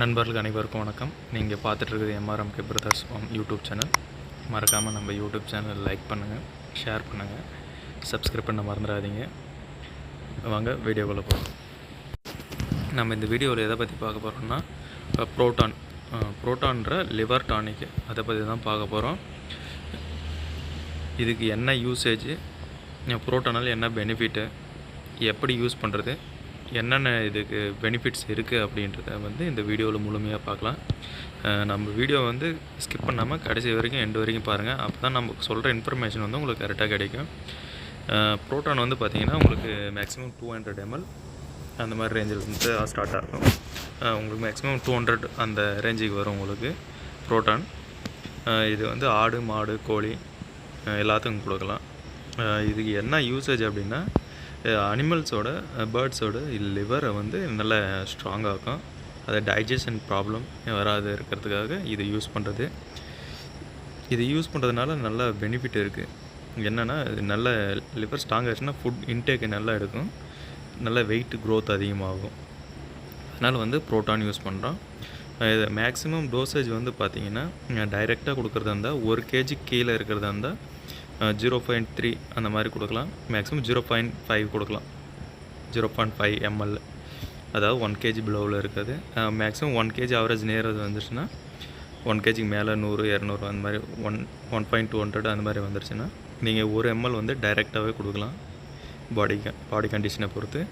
நண்பர்களுக்கு அனைவருக்கும் வணக்கம். நீங்கள் பார்த்துட்ருக்குது MRM K brothers YouTube channel மறக்காமல் நம்ம யூடியூப் சேனல் லைக் பண்ணுங்கள் ஷேர் பண்ணுங்கள் சப்ஸ்கிரைப் பண்ண மறந்துடாதீங்க. வாங்க வீடியோக்குள்ளே போகிறோம் நம்ம இந்த வீடியோவில் எதை பற்றி பார்க்க போகிறோம்னா ப்ரோட்டான் ப்ரோட்டான்ற லிவர் டானிக் அதை பற்றி தான் பார்க்க போகிறோம் இதுக்கு என்ன யூசேஜ் ப்ரோட்டானால் என்ன பெனிஃபிட்டு எப்படி யூஸ் பண்ணுறது என்னென்ன இதுக்கு பெனிஃபிட்ஸ் இருக்குது அப்படின்றத வந்து இந்த வீடியோவில் முழுமையாக பார்க்கலாம். நம்ம வீடியோ வந்து ஸ்கிப் பண்ணாமல் கடைசி வரைக்கும் எண்டு வரைக்கும் பாருங்கள் அப்போ தான் நம்ம சொல்கிற இன்ஃபர்மேஷன் வந்து உங்களுக்கு கரெக்டாக கிடைக்கும். ப்ரோட்டான் வந்து பார்த்திங்கன்னா உங்களுக்கு மேக்ஸிமம் டூ ஹண்ட்ரட் எம்எல் அந்த மாதிரி ரேஞ்சில் வந்து ஸ்டார்ட் ஆகும். உங்களுக்கு மேக்ஸிமம் டூ ஹண்ட்ரட் அந்த ரேஞ்சுக்கு வரும் உங்களுக்கு ப்ரோட்டான் இது வந்து ஆடு மாடு கோழி எல்லாத்துக்கும் கொடுக்கலாம். இதுக்கு என்ன யூசேஜ் அப்படின்னா அனிமல்ஸோட பேர்ட்ஸோட லிவரை வந்து நல்ல ஸ்ட்ராங்காக இருக்கும். அதை டைஜஷன் ப்ராப்ளம் வராது இருக்கிறதுக்காக இது யூஸ் பண்ணுறது இது யூஸ் பண்ணுறதுனால நல்ல பெனிஃபிட் இருக்குது என்னென்னா இது நல்ல லிவர் ஸ்ட்ராங் ஆச்சுன்னா ஃபுட் இன்டேக் நல்லா எடுக்கும். நல்ல வெயிட் க்ரோத் அதிகமாகும். அதனால் வந்து ப்ரோட்டான் யூஸ் பண்ணுறோம் இது மேக்ஸிமம் டோசேஜ் வந்து பார்த்திங்கன்னா டைரெக்டாக கொடுக்குறதா இருந்தால் ஒரு கேஜி கீழே இருக்கிறதா இருந்தால் ஜீரோ பாயிண்ட் த்ரீ அந்த மாதிரி கொடுக்கலாம். மேக்ஸிமம் ஜீரோ பாயிண்ட் ஃபைவ் கொடுக்கலாம். ஜீரோ பாயிண்ட் ஃபைவ் எம்எல் அதாவது ஒன் கேஜி பிலோவில் இருக்குது. மேக்ஸிமம் ஒன் கேஜி ஆவரேஜ் நேரது வந்துருச்சுன்னா ஒன் கேஜிக்கு மேலே நூறு இரநூறு அந்த மாதிரி one one point two hundred அந்த மாதிரி வந்துருச்சுன்னா நீங்கள் ஒரு எம்எல் வந்து டைரெக்டாகவே கொடுக்கலாம். பாடி பாடி கண்டிஷனை பொறுத்து.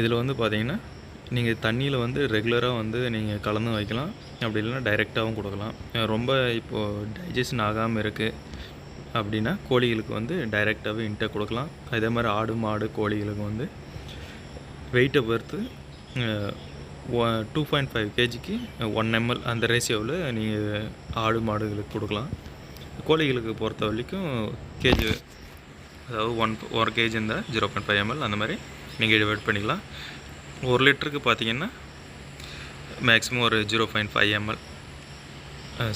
இதில் வந்து பார்த்தீங்கன்னா நீங்கள் தண்ணியில் வந்து ரெகுலராக வந்து நீங்கள் கலந்து வைக்கலாம். அப்படி இல்லைன்னா டைரெக்டாகவும் கொடுக்கலாம். ரொம்ப இப்போது டைஜஷன் ஆகாமல் இருக்குது அப்படின்னா கோழிகளுக்கு வந்து டைரெக்டாகவே இன்ட்டாக கொடுக்கலாம். அதே மாதிரி ஆடு மாடு கோழிகளுக்கு வந்து வெயிட்டை பொறுத்து டூ பாயிண்ட் ஃபைவ் கேஜிக்கு ஒன் எம்எல் அந்த ரேஷியோவில் நீங்கள் ஆடு மாடுகளுக்கு கொடுக்கலாம். கோழிகளுக்கு பொறுத்த வரைக்கும் கேஜி அதாவது ஒன் ஒரு கேஜி இருந்தால் ஜீரோ பாயிண்ட் ஃபைவ் எம்எல் அந்த மாதிரி நீங்கள் டிவைட் பண்ணிக்கலாம். ஒரு லிட்டருக்கு பார்த்தீங்கன்னா மேக்ஸிமம் ஒரு zero point five ML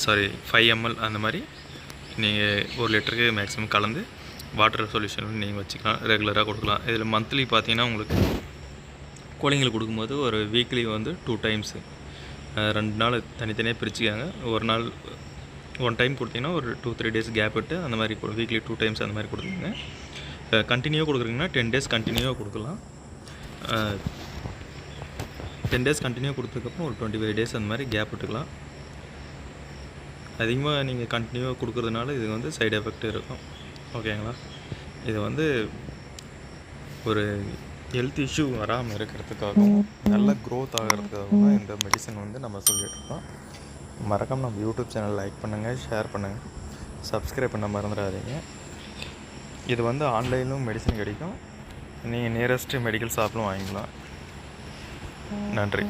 sorry five ML அந்த மாதிரி நீங்கள் ஒரு லிட்டருக்கு மேக்ஸிமம் கலந்து வாட்டர் சொல்யூஷன் நீங்கள் வச்சுக்கலாம் ரெகுலராக கொடுக்கலாம். இதில் மந்த்லி பார்த்தீங்கன்னா உங்களுக்கு கோழிங்களுக்கு கொடுக்கும்போது ஒரு வீக்லி வந்து டூ டைம்ஸு. ரெண்டு நாள் தனித்தனியாக பிரிச்சுக்காங்க. ஒரு நாள் ஒன் டைம் கொடுத்தீங்கன்னா ஒரு டூ த்ரீ டேஸ் கேப் விட்டு அந்த மாதிரி வீக்லி டூ டைம்ஸ் அந்த மாதிரி கொடுத்துருங்க கண்டினியூவாக கொடுக்குறீங்கன்னா டென் டேஸ் கண்டினியூவாக கொடுக்கலாம். டென் டேஸ் கண்டினியூ கொடுத்ததுக்கப்புறம் ஒரு டுவெண்ட்டி ஃபைவ் டேஸ் அந்த மாதிரி கேப் விட்டுக்கலாம். அதிகமாக நீங்கள் கண்டினியூவாக கொடுக்குறதுனால இது வந்து சைடு எஃபெக்ட் இருக்கும். ஓகேங்களா இது வந்து ஒரு ஹெல்த் இஷ்யூ வராமல் இருக்கிறதுக்காகவும் நல்ல க்ரோத் ஆகிறதுக்காகவும் தான் இந்த மெடிசன் வந்து நம்ம சொல்லிகிட்ருக்கோம் மறக்காமல் நம்ம யூடியூப் சேனல் லைக் பண்ணுங்கள் ஷேர் பண்ணுங்கள் சப்ஸ்கிரைப் பண்ண மறந்துடாதீங்க. இது வந்து ஆன்லைனும் மெடிசன் கிடைக்கும். நீங்கள் நியரஸ்ட்டு மெடிக்கல் ஷாப்லும் வாங்கிக்கலாம். நன்றி.